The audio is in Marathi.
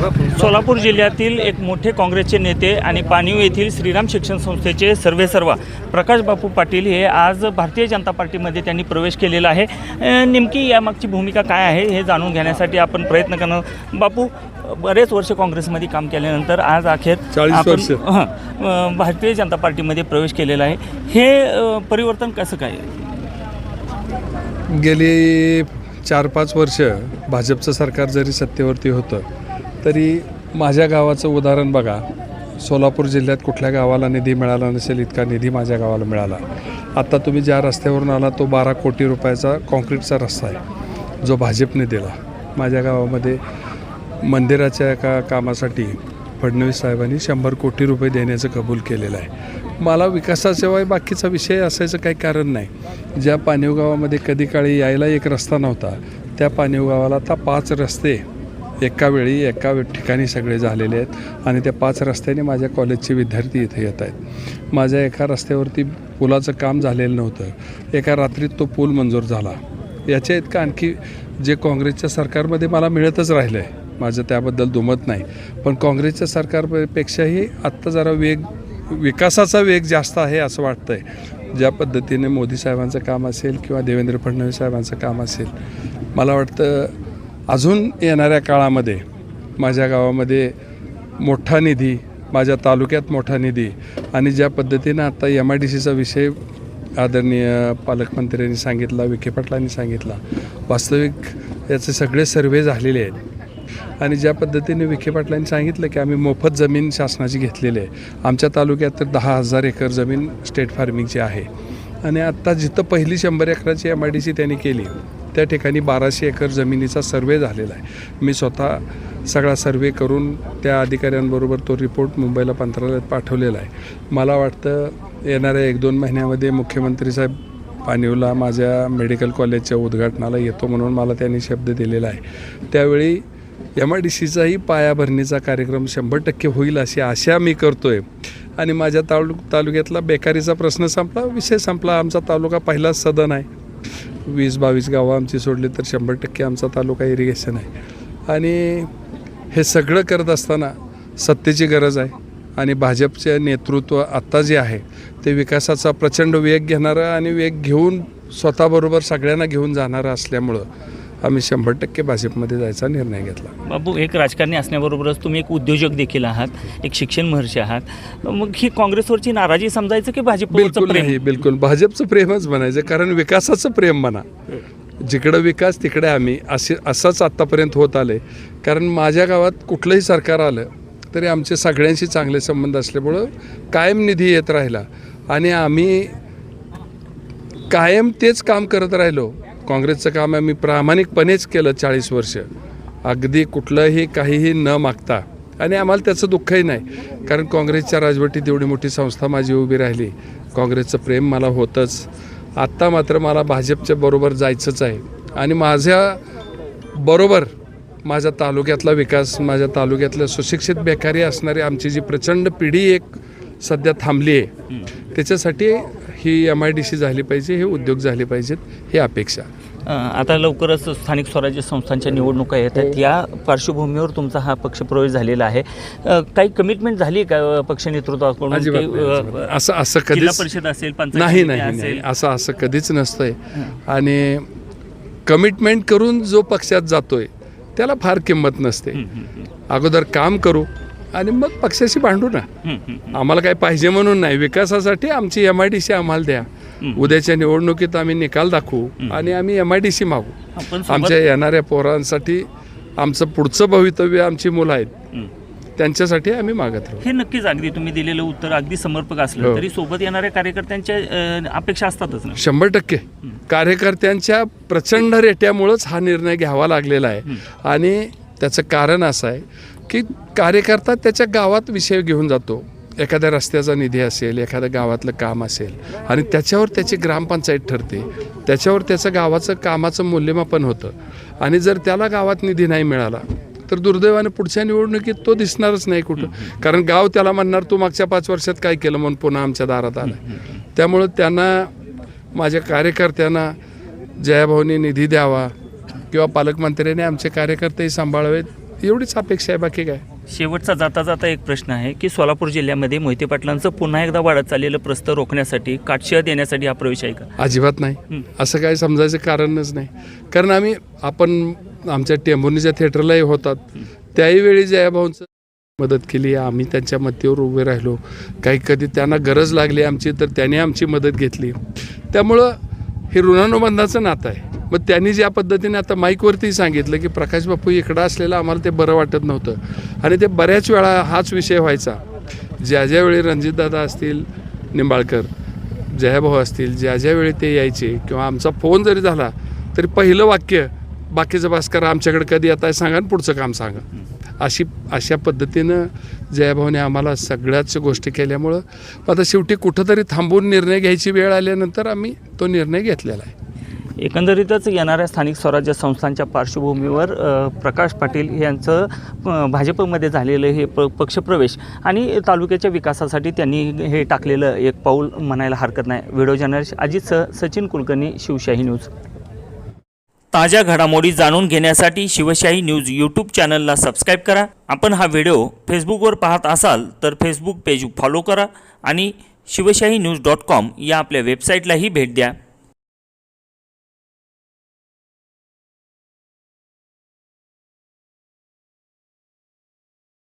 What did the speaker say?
सोलापूर जिल्ह्यातील एक मोठे काँग्रेसचे नेते आणि पाणीव येथील श्रीराम शिक्षण संस्थेचे सर्वेसर्वा प्रकाश बापू पाटील हे आज भारतीय जनता पार्टीमध्ये त्यांनी प्रवेश केलेला आहे. नेमकी यामागची भूमिका काय आहे हे जाणून घेण्यासाठी आपण प्रयत्न करणार. बापू बरेच वर्ष काँग्रेसमध्ये काम केल्यानंतर आज अखेर 40 आपण- वर्ष. हं, भारतीय जनता पार्टीमध्ये प्रवेश केलेला आहे. हे परिवर्तन कसं काय? गेली चार पाच वर्ष भाजपचं सरकार जरी सत्तेवरती होतं तरी माझ्या गावाचं उदाहरण बघा. सोलापूर जिल्ह्यात कुठल्या गावाला निधी मिळाला नसेल इतका निधी माझ्या गावाला मिळाला. आत्ता तुम्ही ज्या रस्त्यावरून आला तो बारा कोटी रुपयाचा कॉन्क्रीटचा रस्ता आहे जो भाजपने दिला. माझ्या गावामध्ये मंदिराच्या एका कामासाठी फडणवीस साहेबांनी शंभर कोटी रुपये देण्याचं कबूल केलेलं आहे. मला विकासाशिवाय बाकीचा विषय असायचं काही कारण नाही. ज्या पाणीव गावामध्ये कधी काळी यायला एक रस्ता नव्हता त्या पाणीव गावाला आता पाच रस्ते एका वेळी एका ठिकाणी सगळे झालेले आहेत आणि त्या पाच रस्त्याने माझ्या कॉलेजचे विद्यार्थी इथे येत आहेत. माझ्या एका रस्त्यावरती पुलाचं काम झालेलं नव्हतं. एका रात्रीत तो पूल मंजूर झाला. याच्या इतकं आणखी जे काँग्रेसच्या सरकारमध्ये मला मिळतच राहिलं आहे माझं त्याबद्दल दुमत नाही. पण काँग्रेसच्या सरकारपेक्षाही आत्ता जरा वेग विकासाचा वेग जास्त आहे असं वाटतं आहे ज्या पद्धतीने मोदी साहेबांचं काम असेल किंवा देवेंद्र फडणवीस साहेबांचं काम असेल मला वाटतं अजून येणाऱ्या काळामध्ये माझ्या गावामध्ये मोठा निधी माझ्या तालुक्यात मोठा निधी आणि ज्या पद्धतीनं आता एम आय डी सीचा विषय आदरणीय पालकमंत्र्यांनी सांगितला विखे पाटलांनी सांगितला वास्तविक याचे सगळे सर्वे झालेले आहेत. आणि ज्या पद्धतीने विखे पाटलांनी सांगितलं की आम्ही मोफत जमीन शासनाची घेतलेली आहे. आमच्या तालुक्यात तर दहा हजार एकर जमीन स्टेट फार्मिंगची आहे. आणि आत्ता जिथं पहिली शंभर एकराची एम आय डी सी त्यांनी केली त्या ठिकाणी बाराशे एकर जमिनीचा सर्वे झालेला आहे. मी स्वतः सगळा सर्वे करून त्या अधिकाऱ्यांबरोबर तो रिपोर्ट मुंबईला मंत्रालयात पाठवलेला आहे. मला वाटतं येणाऱ्या एक दोन महिन्यामध्ये मुख्यमंत्री साहेब पाणीवला माझ्या मेडिकल कॉलेजच्या उद्घाटनाला येतो म्हणून मला त्यांनी शब्द दिलेला आहे. त्यावेळी एम आय डी सीचाही पायाभरणीचा कार्यक्रम शंभर टक्के होईल अशी आशा मी करतोय. आणि माझ्या तालु तालुक्यातला बेकारीचा प्रश्न संपला विषय संपला. आमचा तालुका पहिलाच सदन आहे. वीस बावीस गावं आमची सोडली तर शंभर टक्के आमचा तालुका इरिगेशन आहे. आणि हे सगळं करत असताना सत्तेची गरज आहे आणि भाजपचे नेतृत्व आत्ता जे आहे ते विकासाचा प्रचंड वेग घेणारं आणि वेग घेऊन स्वतःबरोबर सगळ्यांना घेऊन जाणारं असल्यामुळं आम्ही शंभर टक्के भाजपमध्ये जायचा निर्णय घेतला. बाबू एक राजकारणी असण्याबरोबरच तुम्ही एक उद्योजक देखील आहात एक शिक्षण महर्षी आहात. मग ही काँग्रेसवरची नाराजी समजायचं की भाजपवरचं बिलकुल नाही बिलकुल. भाजपचं प्रेमच म्हणायचं कारण विकासाचं प्रेम म्हणा. जिकडं विकास तिकडे आम्ही. असे असंच आत्तापर्यंत होत आले कारण माझ्या गावात कुठलंही सरकार आलं तरी आमचे सगळ्यांशी चांगले संबंध असल्यामुळं कायम निधी येत राहिला. आणि आम्ही कायम तेच काम करत राहिलो काँग्रेसचं काम आम्ही प्रामाणिकपणेच केलं चाळीस वर्ष. अगदी कुठलंही काहीही न मागता. आणि आम्हाला त्याचं दुःखही नाही. कारण काँग्रेसच्या राजवटीत एवढी मोठी संस्था माझी उभी राहिली. काँग्रेसचं प्रेम मला होतंच. आत्ता मात्र मला भाजपच्या बरोबर जायचंच आहे. आणि माझ्या बरोबर माझ्या तालुक्यातला विकास माझ्या तालुक्यातल्या सुशिक्षित बेकारी असणारी आमची जी प्रचंड पिढी एक सध्या थांबली आहे. त्याच्यासाठी ही एम आय डी सी झाली पाहिजे हे उद्योग झाले पाहिजेत ही अपेक्षा. आता लवकरच स्थानिक स्वराज्य संस्थांच्या निवडणुका येत आहेत या पार्श्वभूमीवर तुमचा हा पक्षप्रवेश झालेला आहे. काही कमिटमेंट झाली का पक्ष नेतृत्वाकडून. असं असं कधीच परिषद असेल पंचायत नाही नाही असं असं कधीच नसतंय. आणि कमिटमेंट करून जो पक्षात जातोय त्याला फार किंमत नसते. हं, हं, हं, अगोदर काम करू आणि मग पक्षाशी भांडू ना. आम्हाला काय पाहिजे म्हणून नाही. विकासासाठी आमची एम आय डी सी आम्हाला द्या. उद्याच्या निवडणुकीत आम्ही निकाल दाखवू आणि आम्ही एम आय डी सी मागू. आमच्या येणाऱ्या पोरांसाठी आमचं पुढचं भवितव्य आमची मुलं आहेत. त्यांच्यासाठी आम्ही मागत राहू. हे नक्कीच अगदी तुम्ही दिलेलं उत्तर अगदी समर्पक असलं हो. तरी सोबत येणाऱ्या कार्यकर्त्यांच्या अपेक्षा असतातच ना? शंभर टक्के. कार्यकर्त्यांच्या प्रचंड रेट्यामुळंच हा निर्णय घ्यावा लागलेला आहे. आणि त्याचं कारण असं आहे की कार्यकर्ता त्याच्या गावात विषय घेऊन जातो. एखाद्या रस्त्याचा निधी असेल एखाद्या गावातलं काम असेल आणि त्याच्यावर त्याची ग्रामपंचायत ठरते. त्याच्यावर त्याचं गावाचं कामाचं मूल्यमापन होतं. आणि जर त्याला गावात निधी नाही मिळाला तर दुर्दैवाने पुढच्या निवडणुकीत तो दिसणारच नाही कुठं. कारण गाव त्याला म्हणणार तू मागच्या पाच वर्षात काय केलं म्हणून पुन्हा आमच्या दारात आला. त्यामुळं त्यांना माझ्या कार्यकर्त्यांना जयाभाऊनी निधी द्यावा किंवा पालकमंत्र्यांनी आमचे कार्यकर्तेही सांभाळावेत. एवढीच अपेक्षा आहे बाकी काय? शेवटचा जाता जाता एक प्रश्न आहे की सोलापूर जिल्ह्यामध्ये मोहिते पाटलांचं पुन्हा एकदा वाढत चाललेलं प्रस्त रोखण्यासाठी काटशिया देण्यासाठी हा प्रवेश आहे का? अजिबात नाही. असं काय समजायचं कारणच नाही. कारण आम्ही आपण आमच्या टेंभुर्णीच्या थिएटरलाही होतात. त्याही वेळी जयाभाऊंचं मदत केली. आम्ही त्यांच्या मतीवर उभे राहिलो. काही कधी त्यांना गरज लागली आमची तर त्यांनी आमची मदत घेतली. त्यामुळं हे ऋणानुबंधाचं नातं आहे. मग त्यांनी ज्या पद्धतीने आता माईकवरती सांगितलं की प्रकाश बापू इकडं असलेलं आम्हाला ते बरं वाटत नव्हतं. आणि ते बऱ्याच वेळा हाच विषय व्हायचा. ज्या ज्यावेळी रणजितदादा असतील निंबाळकर जयाभाऊ असतील ज्या ज्या वेळी ते यायचे किंवा आमचा फोन जरी झाला तरी पहिलं वाक्य बाकीचं भास्कर आमच्याकडे कधी येत आहे सांगा आणि पुढचं काम सांगा. अशी अशा पद्धतीनं जयाभाऊने आम्हाला सगळ्याच गोष्टी केल्यामुळं आता शेवटी कुठंतरी थांबून निर्णय घ्यायची वेळ आल्यानंतर आम्ही तो निर्णय घेतलेला आहे. एकंदरीतच येणाऱ्या स्थानिक स्वराज्य संस्थांच्या पार्श्वभूमीवर प्रकाश पाटील यांचं भाजपमध्ये झालेलं हे प पक्षप्रवेश आणि तालुक्याच्या विकासासाठी त्यांनी हे टाकलेलं एक पाऊल म्हणायला हरकत नाही. व्हिडिओ जर्नलिस्ट अजित स सचिन कुलकर्णी शिवशाही न्यूज. ताज्या घडामोडी जाणून घेण्यासाठी शिवशाही न्यूज यूट्यूब चॅनलला सबस्क्राईब करा. आपण हा व्हिडिओ फेसबुकवर पाहत असाल तर फेसबुक पेज फॉलो करा आणि शिवशाही न्यूज डॉट कॉम या आपल्या वेबसाईटलाही भेट द्या.